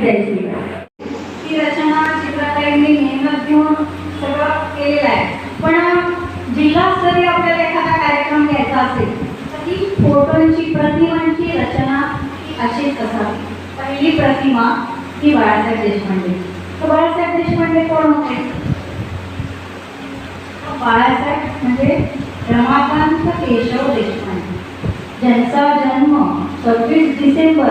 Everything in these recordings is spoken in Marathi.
द्यायची श्रीराम ही रचना चित्रकारांनी मेहनत घेऊन सगळं केलेलं आहे. पण जिल्हास्तरीय आपल्याला एखादा कार्यक्रम घ्यायचा असेल तर ती फोटोंची प्रतिमांची रचना अशीच असावी. पहिली प्रतिमा ही बाळासाहेब देशपांडे. तर बाळासाहेब देशपांडे कोण होते? बाळासाहेब म्हणजे रमाकांत केशव देशपांडे. ज्यांचा जन्म सव्वीस डिसेंबर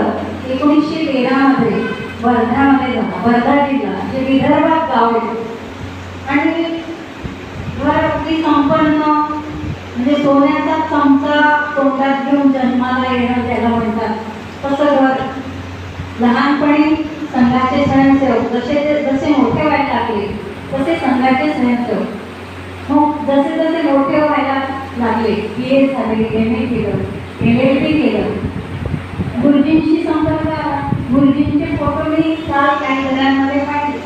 एकोणीसशे तेरामध्ये वर्धामध्ये झाला वर्धा जिल्हा जे विदर्भात गाव आणि घर अगदी संपन्न म्हणजे सोन्याचा चमचा तोंडात घेऊन जन्माला येणं त्याला म्हणतात. तसं घर. लहानपणी संघाचे स्वयंसेवक जसे ते जसे मोठे व्हायला लागले तसे संघाचे स्वयंसेवक. मग जसे जसे मोठे व्हायला लागले बी ए झाले एम ए केलं एम एल टी केलं गुरुजींशी संपर्क आला गुरुजींचे फोटो मी काल काही घरांमध्ये पाहिले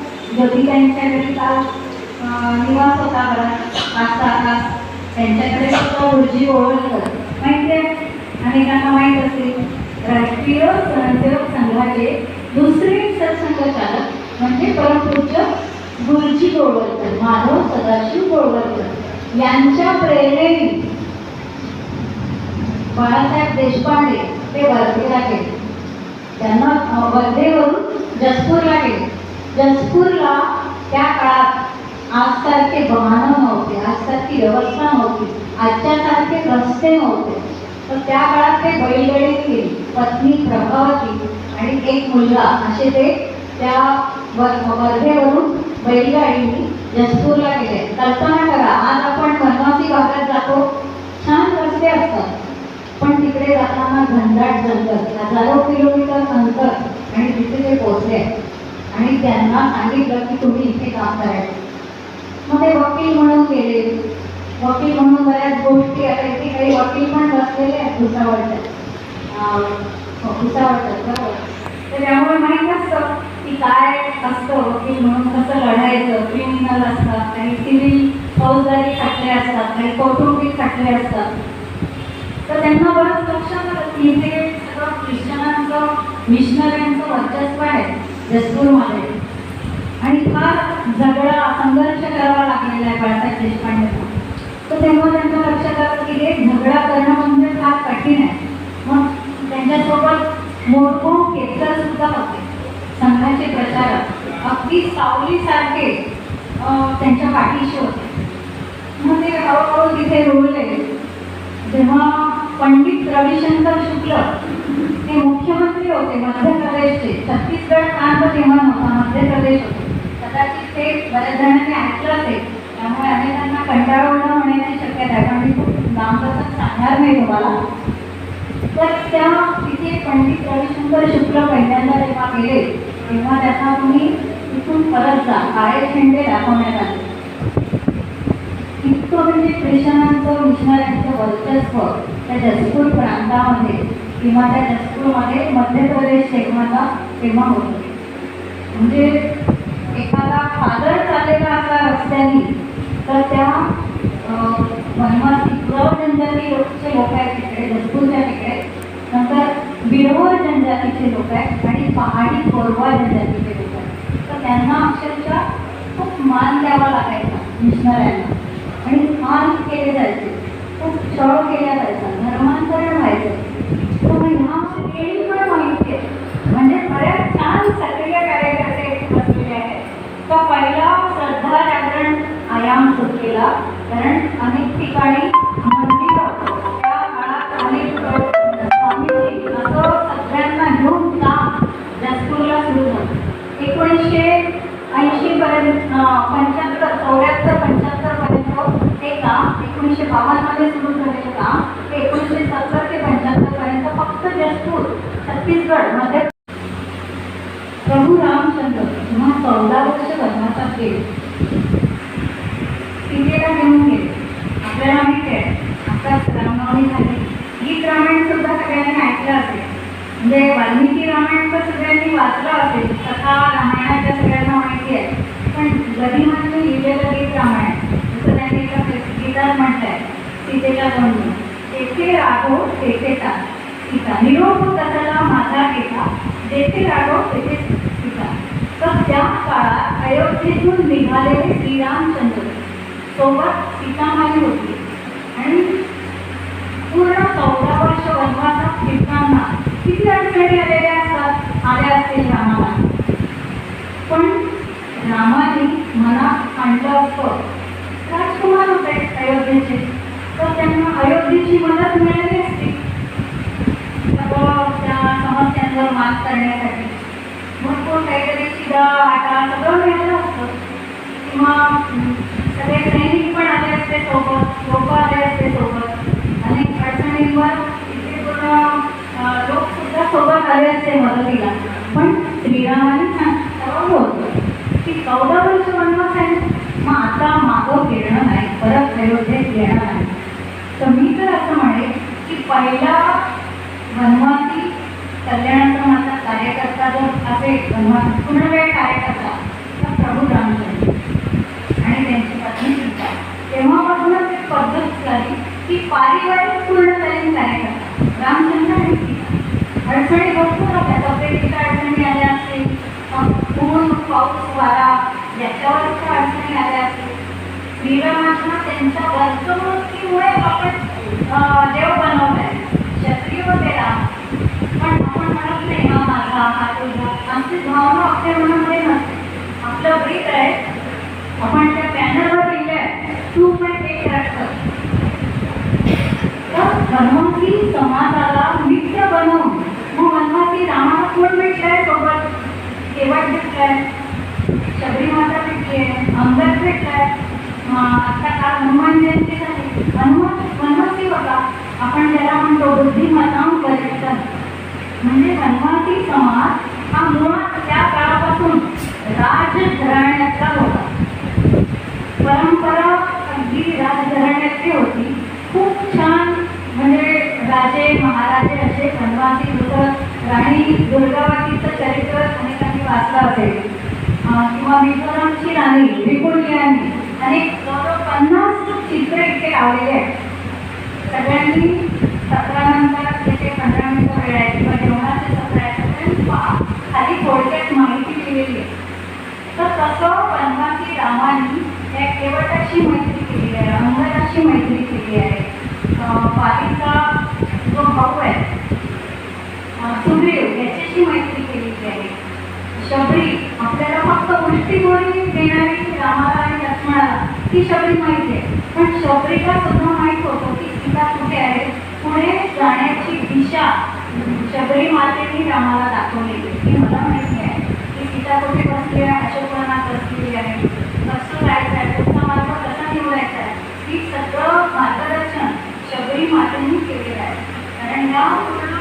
ज्योतिकांच्या निवास होता बरा. पाच सहा तास त्यांच्याकडे सुद्धा गुरुजी ओळखलं. माहिती आहे अनेकांना माहीत असेल. राष्ट्रीय स्वयंसेवक संघाचे दुसरे सरसंघचालक म्हणजे परमपूज्य गुरुजी गोळवलकर माधव सदाशिव गोळवलकर यांच्या प्रेरणेने बाळासाहेब देशपांडे ते वर्धेला गेले त्यांना वर्धेवरून जसपूरला गेले जसपूरला त्या काळात आजसारखे वाहनं नव्हते आजसारखी व्यवस्था नव्हती आजच्यासारखे रस्ते नव्हते. तर त्या काळात ते बैलगाडी केली पत्नी प्रभावती आणि एक मुलगा असे ते त्या वर- वर्धेवरून बैलगाडीने जसपूरला गेले. कल्पना करा आज आपण वनवासी भागात जातो. छान रस्ते असतात पण तिकडे जाताना घनदाट जंगल हजारो किलोमीटर अंतर आणि तिथे ते पोहोचले. आणि त्यांना सांगितलं की तुम्ही इथे काम करायचं. मग ते वकील म्हणून गेले. वकील म्हणून बऱ्याच गोष्टी आहेत की काही वकील पण बसलेले आहेत भुसावळच्या. भुसावळच्या बरोबर. तर त्यामुळे माहीत नसतं की काय असतं वकील म्हणून कसं लढायचं क्रिमिनल असतात काही सिव्हिल फौजदारी खटले असतात काही कौटुंबिक खटले असतात. तर त्यांना बरंच लक्षात आलं की इथे सगळं ख्रिश्चनांचं मिशनऱ्यांचं वर्चस्व आहे. जसपूरमध्ये आणि फार झगडा संघर्ष करावा लागलेला आहे बाळासाहेब देशपांडेंना. तर तेव्हा त्यांच्या लक्षात आलं की हे झगडा करणं म्हणजे फार कठीण आहे. मग त्यांच्यासोबत मोरकुळ केसर सुद्धा होते. संघाचे प्रचारक अगदी सावलीसारखे त्यांच्या पाठीशी होते. मग ते हळूहळू तिथे रुळले. जेव्हा पंडित रविशंकर शुक्ल हे मुख्यमंत्री ते होते मध्य प्रदेशचे. छत्तीसगड प्रांत तेव्हा नव्हता मध्य प्रदेश होते. कदाचित ते बऱ्याच जणांनी ऐकलं असेल. त्यामुळे अनेकांना कंटाळवणं होण्याची शक्यता आहे. पण मी खूप लांब तसं सांगणार नाही तुम्हाला. तर त्या तिथे पंडित रविशंकर शुक्ल पहिल्यांदा जेव्हा गेले तेव्हा त्यांना तुम्ही तिथून परत जा. काळे झेंडे दाखवण्यात आले. इतकं म्हणजे क्रिश्चनांचं मिशनऱ्यांचं वर्चस्व त्या जसपूर प्रांतामध्ये. किंवा त्या जसपूरमध्ये मध्य प्रदेश तेव्हाचा तेव्हा होतो. म्हणजे एखादा फादर चाललेला असा रस्त्याने तर त्या अं, वनवासी कुरव जनजाती लोकचे लोक आहेत तिकडे जसपूरच्या तिकडे. नंतर बिरहोर जनजातीचे लोक आहेत आणि पहाडी कोरवा जनजातीचे लोक आहेत. तर त्यांना अक्षरशः खूप मान द्यावा लागायचा मिशनऱ्यांना. आणि मान केले जायचे. खूप छळ केला जायचा. धर्मांतरण व्हायचं. म्हणजे बऱ्याच छान सक्रिय पहिला आयाम कारण अनेक ठिकाणी मंदिरं त्या काळात अनेक स्वामीजी असं सगळ्यांना घेऊन काम जास्तूरला सुरू झालं? एकोणीसशे ऐंशीपर्यंत पंच्याहत्तर चौऱ्याहत्तर पंच्याहत्तर पर्यंत काम एकोणीसशे बावन्नमध्ये सुरू झालेलं काम. छत्तीसगडमध्ये प्रभू रामचंद्र जेव्हा चौदा वर्ष वनवासात गेले सीतेला घेऊन गेले आपल्याला माहिती आहे आताच रामनवमी झाली. गीत रामायण सुद्धा सगळ्यांनी ऐकलं असेल. म्हणजे वाल्मिकी रामायण तर सगळ्यांनी वाचलं असेल. कथा रामायणाच्या सगळ्यांना माहिती आहे. पण गदिमांनी लिहिलेलं गीत रामायण जसं त्यांनी एका गीतात म्हटलंय सीतेला गंध तेथे राघो तेथे सीता. निरोप कथला जेथे राघो तेथे सीता तर त्या काळात अयोध्येतून निघालेले श्रीरामचंद्र सोबत सीतामाई होती. आणि पूर्ण चौदा वर्ष वनवासात फिरताना किती अडचणी आलेल्या असतात? आल्या असतील रामाला. पण रामाने मनात आणलं असतं राजकुमार होते अयोध्येचे. तर त्यांना अयोध्येची मदत मिळाली असती. समस्यांवर मात करण्यासाठी. भरपूर काहीतरी शिदा आटा सगळं मिळालं असतं किंवा सगळे सैनिक पण आले असते सोबत लोक आले असते सोबत. अनेक अडचणींवर इथे पूर्ण लोक सुद्धा सोबत आले असते मदतीला. पण श्रीरामाने सर्व ठरवलं होतं की चौदा वर्ष वनवास आहे मग आता मागं फिरणं नाही परत अयोध्येत येणार नाही. तर मी तर असं म्हणेन की पहिला वनवास कल्याणाचा माझा कार्यकर्ता जर असेल पूर्ण वेळ कार्यकर्ता तर प्रभू रामचंद्र. आणि त्यांची पत्नी सीता तेव्हापासूनच एक पद्धत झाली की पारिवारिक पूर्णकालीन कार्यकर्ता रामचंद्र आणि सीता. अडचणी भरपूर होत्या. तब्येतीच्या अडचणी आल्या असतील पूर्ण पाऊस वारा याच्यावरच्या अडचणी आल्या असतील. श्रीरामाच्या त्यांच्या वर्तणुकीमुळे आपण देव बनवलाय. पण आपण म्हणत नाही हा माझा हा तुझा आमची भावना आपल्या मनामध्ये नसते आपलं ब्रीत आहे आपण त्या बॅनरवर लिहिलं आहे टू पॉईंट एक तर वनवासी समाजाला मित्र बनवून मग वनवासी रामाला कोण भेटलाय सोबत केवळ भेटलाय शबरी माता भेटली आहे अंबर भेटलाय आता काल हनुमान जयंती झाली हनुमान वनवासी होता आपण ज्याला म्हणतो बुद्धिमत्ता पर्यटन म्हणजे वनवासी समाज हा मुळात त्या काळापासून राजघराण्याचा होता. परंपरा अगदी राजघराण्याची होती. खूप छान म्हणजे राजे महाराजे असे वनवासी लोक राणी दुर्गावतीचं चरित्र अनेकांनी वाचलं असेल. किंवा मिझोरामची राणी विपुलियानी अनेक जवळजवळ पन्नास चित्र इथे लावलेले आहेत. सगळ्यांनी सतरा नंतर तिथे पंधरा मिनिटं वेळ आहे. किंवा जेवणाचे सत्र आहे. खाली थोडक्यात माहिती दिलेली आहे. तर तसं वनवासी रामाने या केवटाशी मैत्री केली आहे अंगदाशी मैत्री केली आहे. पालिका जो भाऊ आहे अं, सुग्रीव याच्याशी मैत्री केलेली आहे. शबरी आपल्याला फक्त उलटी गोळी देणारी रामाला आणि लक्ष्मणाला ती शबरी माहिती आहे. पण शबरीला सुद्धा माहीत होतं की सीता कुठे आहे. पुढे जाण्याची दिशा शबरी मातेने रामाला दाखवलेली आहे. मला माहिती आहे की सीता कुठे बसली आहे अशोकवनात बसलेली आहे. कसं जायचं आहे कुठचा मार्ग कसा निवडायचा आहे ही सगळं मार्गदर्शन शबरी मातेने केलेलं आहे. कारण या पूर्ण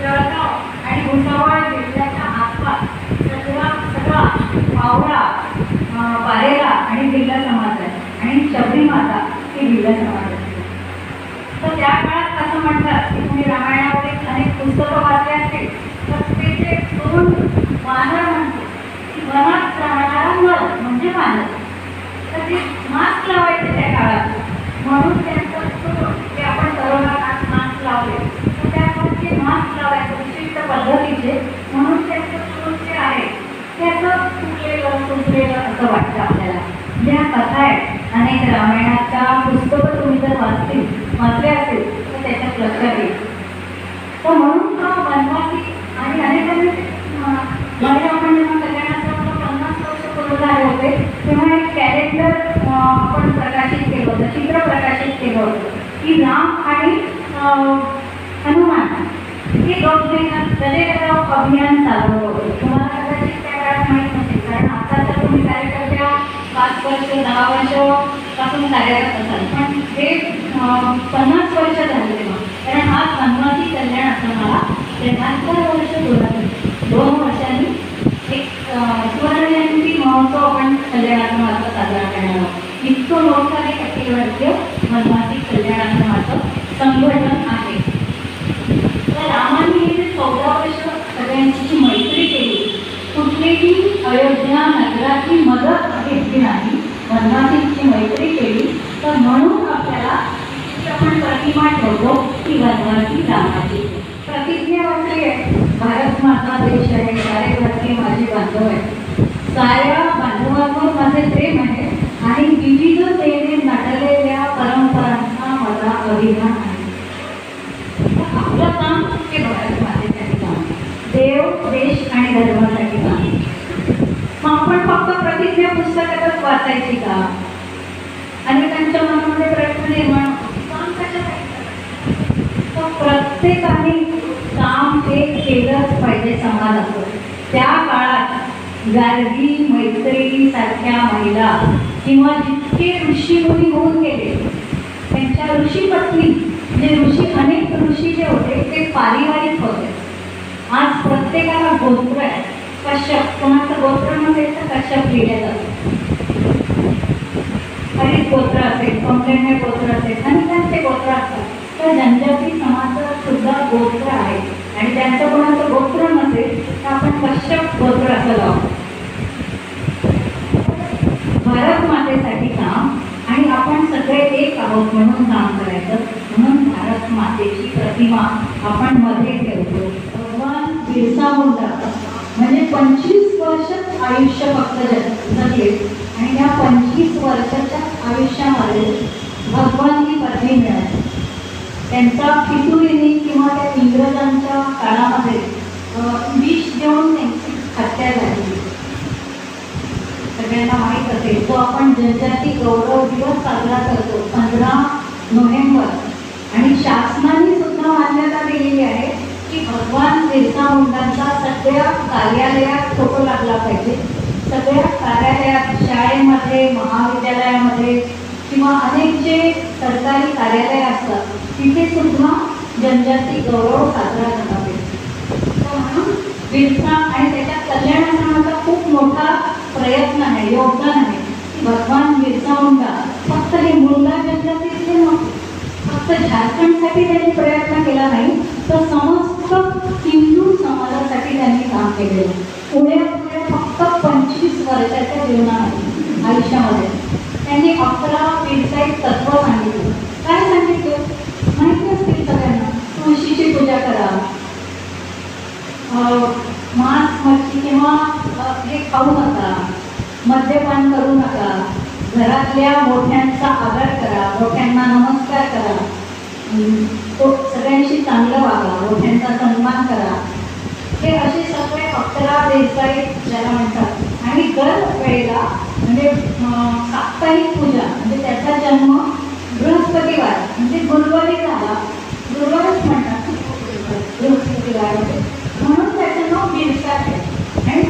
जळगाव आणि भुसावळ जिल्ह्याच्या आसपास सगळा सगळा पावळा अं, आणि जिल्हा समाज आहे. आणि शबरी माता ही जिल्हा समाज आहे. तर त्या काळात म्हणतात की तुम्ही रामायणावरील अनेक पुस्तकं वाचले असतील तर ते जे दोन वानर म्हणतो की वनात राहणारा नर म्हणजे वानर तर ते मास्क लावायचे त्या काळात. म्हणून त्यांचं तो- ते आपण करोना मास्क लावले. तर त्या ते मास्क लावायचं विशिष्ट पद्धतीचे. म्हणून त्यांचं सूर जे आहे. त्याचं तुटलेलं तुटलेलं असं वाटतं आपल्याला. ज्या कथा आहेत अनेक रामायणाच्या पुस्तकं तुम्ही जर वाचतील वाचले असेल त्याच्यात लक्षात येईल तर म्हणून तो वनवासी आणि अनेकांनी मध्ये आपण जेव्हा कल्याणाचा पन्नास वर्ष पूर्ण झाले होते तेव्हा एक कॅलेंडर आपण प्रकाशित केलं होतं चित्र प्रकाशित केलं होतं. की राम आणि हनुमान हे दोघं दलेगाव अभियान चालवलं होतं. तुम्हाला कदाचित त्या काळात माहीत नसेल कारण आता तर तुम्ही कार्यकर्त्या पाच वर्ष दहा वर्षपासून कार्यरत असाल. पण हे पन्नास वर्ष झाले तेव्हा. कारण हा वनवासी कल्याण आश्रमाला त्र्याहत्तर वर्ष पूर्ण झाली दोन वर्षांनी एक अं, सुवर्णजयंती महोत्सव आपण कल्याण आश्रमाचा साजरा करणार आहोत. इतकं मोठं एक अखिल भारतीय वनवासी कल्याण आश्रमाचं संघटन आहे. तर रामाने हे जे चौदा वर्ष सगळ्यांची मैत्री केली कुठलीही अयोध्या नगराची मदत घेतली नाही वनवासींची मैत्री केली तर म्हणून आपल्याला आपण प्रतिमा ठेवतो ती वनवासी रामाची प्रतिज्ञा वाचली आहे. भारत माझा देश आहे. सारे भारतीय माझे बांधव आहे साऱ्या बांधवांवर माझे प्रेम आहे. आणि विविधतेने नटलेल्या परंपरांचा मला अभिमान आहे. आपलं काम हे भारत मातेसाठी काम देव देश आणि धर्मासाठी काम मग आपण फक्त प्रतिज्ञा पुस्तकातच वाचायची का? अनेकांच्या मनामध्ये प्रश्न निर्माण होतो, काम कशासाठी करायचं? तर प्रत्येकाने काम हे केलंच पाहिजे समाजाचं. त्या काळात गार्गी मैत्रिणी सारख्या महिला किंवा जितके ऋषी मुली होऊन गेले त्यांच्या ऋषी पत्नी जे ऋषी अनेक ऋषी जे होते ते पारिवारिक होते. आज प्रत्येकाला गोत्र आहे. कश्यप कोणाचं गोत्र नसेल तर कश्यप लिहिलं जातं हरित गोत्र असेल कंप्लेंट गोत्र असेल आणि त्यांचे गोत्र असतात. तर जनजाती समाजात सुद्धा गोत्र आहे आणि त्यांचं कोणाचं गोत्र नसेल तर आपण कश्यप गोत्र असं लावतो भारत मातेसाठी काम आणि आपण सगळे एक आहोत म्हणून काम करायचं. म्हणून भारत मातेची प्रतिमा आपण मध्ये ठेवतो. भगवान बिरसा मुंडा. म्हणजे पंचवीस वर्षच आयुष्य फक्त जगले आणि या पंचवीस वर्षाच्या आयुष्यामध्ये भगवान ही पदवी मिळाली. त्यांचा फितुरीने किंवा त्या इंग्रजांच्या काळामध्ये विष देऊन त्यांची हत्या झाली. सगळ्यांना माहीत असेल तो आपण जनजाती गौरव दिवस साजरा करतो पंधरा नोव्हेंबर. आणि शासनाने सुद्धा मान्यता दिलेली आहे की भगवान बिरसा मुंडांचा सगळ्या कार्यालयात फोटो लागला पाहिजे. सगळ्या कार्यालयात शाळेमध्ये महाविद्यालयामध्ये किंवा अनेक जे सरकारी कार्यालय असतात. तिथे सुद्धा जनजाती गौरव साजरा झाला पाहिजे. तर म्हणून बिरसा आणि त्याच्या कल्याणाचा खूप मोठा प्रयत्न आहे योगदान आहे. की भगवान बिरसा मुंडा फक्त हे मुंडा जनजातीतले नव्हते. फक्त झारखंडसाठी त्यांनी प्रयत्न केला नाही तर समस्त हिंदू समाजासाठी त्यांनी काम केलेलं पुढे पुढे फक्त पंचवीस वर्षाच्या जीवनामध्ये आयुष्यामध्ये. त्यांनी अकरा व्यवसायिक तत्व सांगितलं. काय सांगितलं माहिती असतील सगळ्यांना तुळशीची पूजा करा अं, मांस मच्छी किंवा अं, हे खाऊ नका. मद्यपान करू नका. घरातल्या मोठ्यांचा आदर करा. मोठ्यांना नमस्कार करा. तो सगळ्यांशी चांगलं वागा. मोठ्यांचा सन्मान करा. हे असे सगळे अकरा देसाई ज्याला म्हणतात. आणि दर वेळेला म्हणजे साप्ताहिक पूजा म्हणजे त्याचा जन्म बृहस्पतिवार म्हणजे गुरुवारी झाला. गुरुवारच म्हणतात बृहस्पतिवार. म्हणून त्याचं नाव बिरसा आहे. आणि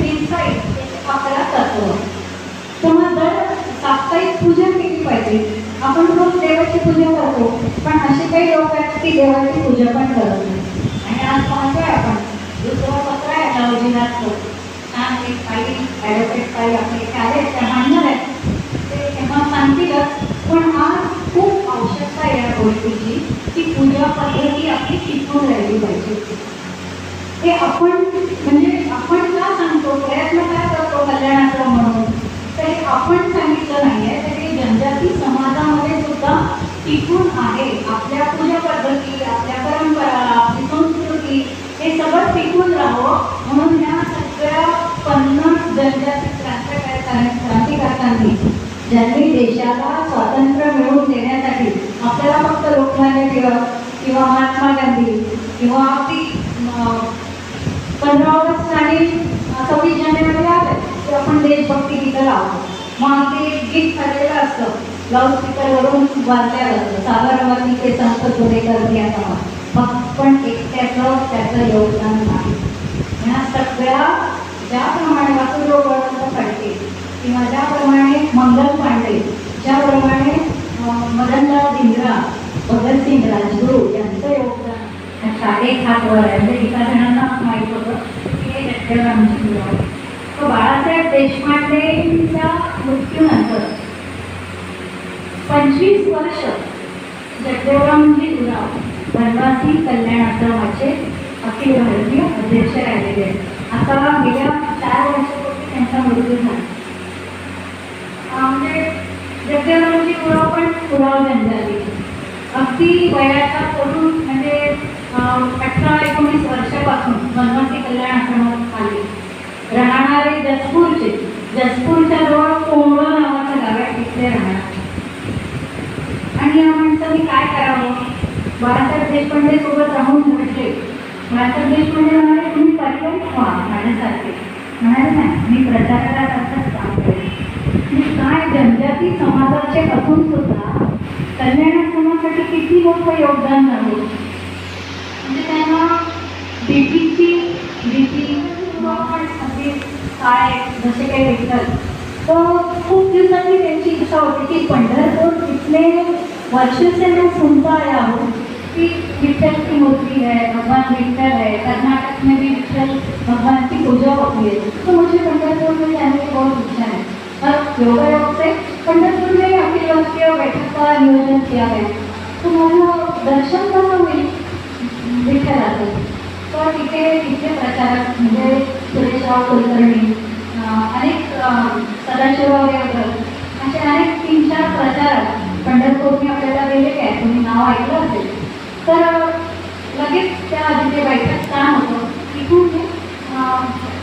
बिरसा जातो अकरा तत्व तेव्हा दर साप्ताहिक पूजा केली पाहिजे? आपण रोज देवाची पूजा करतो पण असे काही लोक आहेत की देवाची पूजा पण करत नाही. आणि आज पाहतोय आपण दुसरं पत्र आहे लोक छान एक काही ॲडव्होकेट काही आपले इथे आहेत, त्या मांडणार आहेत. ते तेव्हा सांगतीलच पण आज खूप आवश्यकता आहे या गोष्टीची की पूजा पद्धती आपली टिकून राहिली पाहिजे. ते आपण म्हणजे आपण का सांगतो? प्रयत्न काय करतो कल्याणाचं म्हणून. तर आपण सांगितलं नाहीये तर जनजाती समाजामध्ये सुद्धा टिकून आहे. आपल्या पूजा पद्धती आपल्या परंपरा आपली संस्कृती हे सगळं टिकून राहावं. म्हणून ह्या सगळ्या पन्नास जनजाती क्रांतिकारकांनी ज्यांनी देशाला स्वातंत्र्य मिळवून देण्यासाठी आपल्याला फक्त लोकमान्य टिळक किंवा महात्मा गांधी किंवा ती पंधरा ऑगस्ट आणि सव्वीस जानेवारी आलं की आपण देशभक्ती गीतं लावतो. मग ते गीत ठरलेलं असतं. लाऊडस्पीकरवरून वाजल्या जातं साबरमती ते संत पुणेकर या मग पण एकट्याचं त्याचं योगदान नाही ह्या सगळ्या ज्याप्रमाणे वासुदेव बळवंत फडके किंवा ज्याप्रमाणे मंगल पांडे ज्याप्रमाणे मदनलाल धिंगरा भगतसिंग राजगुरू यांचं योगदान ह्या हात वर आहे. म्हणजे एका जणांना माहीत होतं की हे जगदेवरामजी उराव तर बाळासाहेब देशपांडेंच्या मृत्यूनंतर पंचवीस वर्ष जगदेवरामजी गुराव वनवासी कल्याण आश्रमाचे अखिल भारतीय अध्यक्ष राहिलेले आहेत. आता गेल्या चार वर्षापूर्वी त्यांचा मृत्यू झाला. म्हणजे जगदेवरामजी गुराव पण गुराव जन्मले अगदी वयाचा तरुण अठरा एकोणीस वर्षापासून वनवासी कल्याण आश्रमात आले. राहणारे जसपूरचे जसपूरच्या जवळ कोंबळ नावाच्या गाव तिथले राहणार आणि या माणसाने काय करावं? बाळासाहेब देशपांडे सोबत राहून म्हटले बाळासाहेब देशपांडे म्हणाले तुम्ही परिवार व्हा माझ्यासारखे म्हणाले नाही मी प्रचारासारखंच काम करेन. मी काय जनजाती समाजाचे असून सुद्धा कल्याण समाजासाठी किती मोठं योगदान झालं तर खूप दिवसांनी त्यांची इच्छा होती की पंढरपूर इतने वर्ष से मैं सुनता हूँ कि की मूर्ति है भगवान विठल है कर्नाटक में भी विठल भगवान की पूजा होती. है तो मुझे पंढरपुर में जाने की बहुत इच्छा है और में अखिल राष्ट्रीय बैठक का नियोजन किया गया तो मला दर्शन कसं होईल विठ्ठलाचं तर तिथे तिथले प्रचारक म्हणजे सुरेशराव कुलकर्णी अनेक सदाशिवराव देवकर असे अनेक तीन चार प्रचारक पंढरपूरने आपल्याला दिलेले आहेत तुम्ही नाव ऐकलं असेल. तर लगेच त्या जिथे बैठक काम होतं? तिथून ते,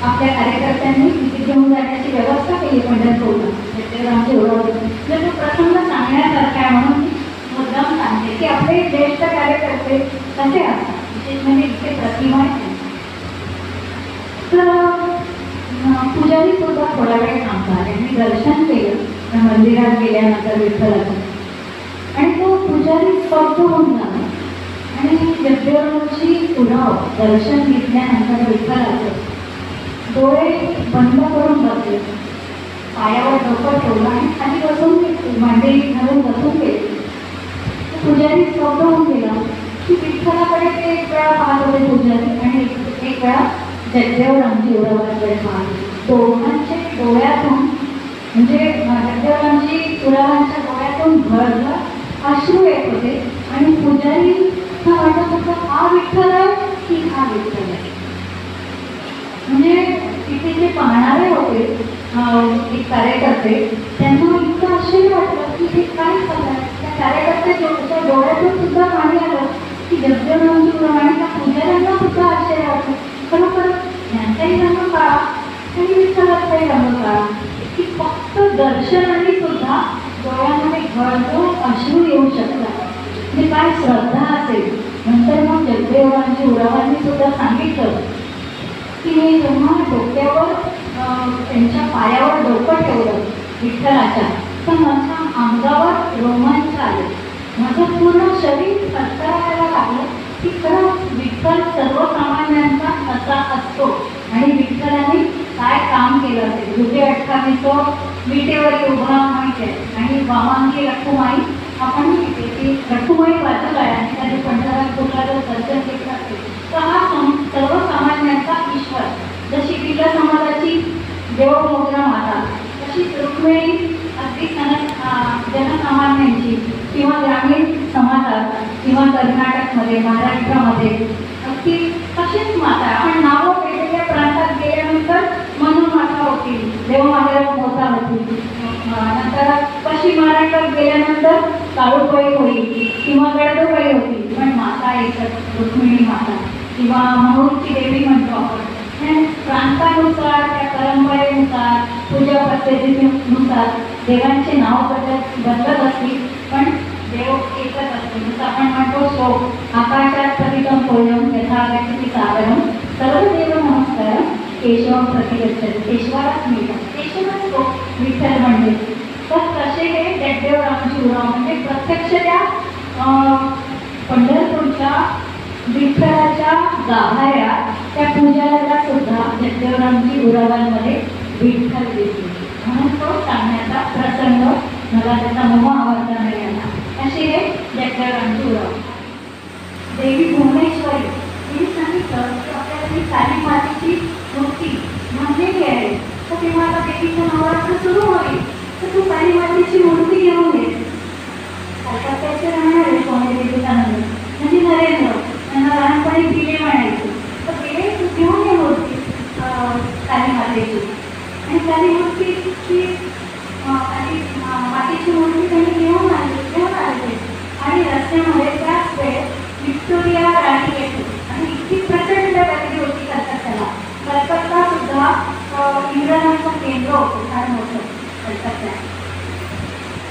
आपल्या कार्यकर्त्यांनी तिथे घेऊन जाण्याची व्यवस्था केली पंढरपूरला. त्याच्यावर ओळख तो प्रसंग सांगण्यासारखा आहे म्हणून मुद्दाम सांगते की आपले ज्येष्ठ कार्यकर्ते कसे असतात? म्हणजे इथे प्रतिमा आहे तर पुजारी सुद्धा थोडा वेळ थांबतात आणि दर्शन केलं. मंदिरात गेल्यानंतर विठ्ठलाचं. आणि तो पुजारी स्तब्ध होऊन झाला आणि जगदेवराची उराव दर्शन घेतल्यानंतर विठ्ठलाचं डोळे बंद करून बसले. पायावर डोकं ठेवलं आणि खाली बसून घेतली मांडी घालून बसून गेले. पुजारी स्तब्ध होऊन गेला. की ते एक वेळा पाहत होते पुजारी आणि एक- वेळा वेळा जगदेवरामजी उरावांकडे पाहत दोघांचे डोळ्यातून म्हणजे जगदेवरामजी उरावांच्या डोळ्यातून भरलं अश्रू येत होते आणि पुजारी हा वाटत होता हा विठ्ठल आहे की हा विठ्ठल? म्हणजे तिथे जे पाहणारे होते एक कार्यकर्ते त्यांना इतकं आश्चर्य वाटलं की हे काय झालं? त्या कार्यकर्त्याच्या डोळ्यातून सुद्धा पाणी आलं. की जगदेवरामजी प्रमाणे त्या पुजाऱ्यांना सुद्धा आश्चर्य वाटलं खरोखर यांचाही रंग काळा आणि विठ्ठलाचाही रंग काळा की फक्त दर्शनाने सुद्धा डोळ्यामध्ये घळतो अश्रू येऊ शकतात. म्हणजे काय श्रद्धा असेल. नंतर मग जगदेवांची उरावांनी सुद्धा सांगितलं की मी जेव्हा डोक्यावर त्यांच्या पायावर डोकं ठेवलं विठ्ठलाच्या. तर माझ्या अंगावर रोमांच आले. माझं पूर्ण शरीर थरथरायला लागलं. की खरं विठ्ठल सर्वसामान्यांचा असा असतो. आणि विठ्ठलाने काय काम केलं असेल? दुसरे तो विटेवर उभा माहिती आहे. आणि वामांगी रखुमाई आपण माहिती की रखुमाई बाजूला आहे आणि त्याने पंढरपूरला जर दर्शन घेत असते तर हा सम- सर्वसामान्यांचा ईश्वर. जशी तिला समाजाची देवमोगरा माता तशीच रुक्मिणी अगदी सण जनसामान्यांची किंवा ग्रामीण समाजात किंवा कर्नाटकमध्ये महाराष्ट्रामध्ये अगदी तशीच माता. आपण नावं वेगवेगळ्या प्रांतात गेल्यानंतर म्हणून माता होती देवमाता मोता होती. नंतर पश्चिम महाराष्ट्रात गेल्यानंतर काळूबाई होईल किंवा गडदबाई होती पण माता एकच रुक्मिणी माता. किंवा महूरची देवी म्हणतो आपण. प्रांतानुसार त्या परंपरेनुसार पूजा पद्धतीनुसार देवांचे नाव बदल बदलत असतील देव एकच असतो. जसं आपण म्हणतो सो आकाशात प्रतिकम कोयम यथा गणपती सागरम सर्व देव केशव प्रतिगच्छत. केशवालाच मिळतात. केशवच तो विठ्ठल म्हणजे. तर तसे हे गड्डेवरामची उराव म्हणजे प्रत्यक्ष त्या पंढरपूरच्या विठ्ठलाच्या गाभाऱ्यात त्या पूजाला सुद्धा गड्डेवरामची उरावांमध्ये विठ्ठल दिसते. म्हणून तो सांगण्याचा प्रसंग मला त्याचा मोह आवडता तिथं नवरात्र सुरू होईल. तर तू लोक फार मोठं कळतात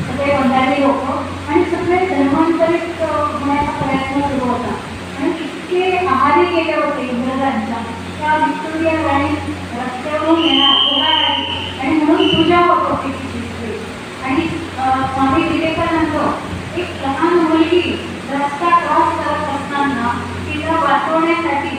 सगळे बंगाली लोक आणि सगळे धर्मांतरित होण्याचा प्रयत्न सुरू होता आणि इतके आहारी केले होते इंग्रजांच्या त्या विक्टोरिया राणी रस्त्यावरून येणार कोणा राणी आणि म्हणून पूजा होत होती तिची आणि स्वामी विवेकानंद एक लहान मुलगी रस्ता क्रॉस करत असताना तिला वाचवण्यासाठी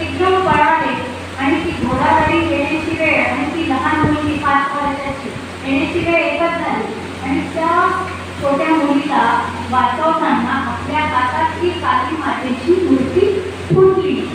एकदम पळाले आणि ती घोडागाडी येण्याची वेळ आणि ती लहान मुलगी पाच वर्षाची येण्याची वेळ एकच झाली. आणि त्या छोट्या मुलीला वाचवताना आपल्या हातात ती काली मातेची मूर्ती फुटली.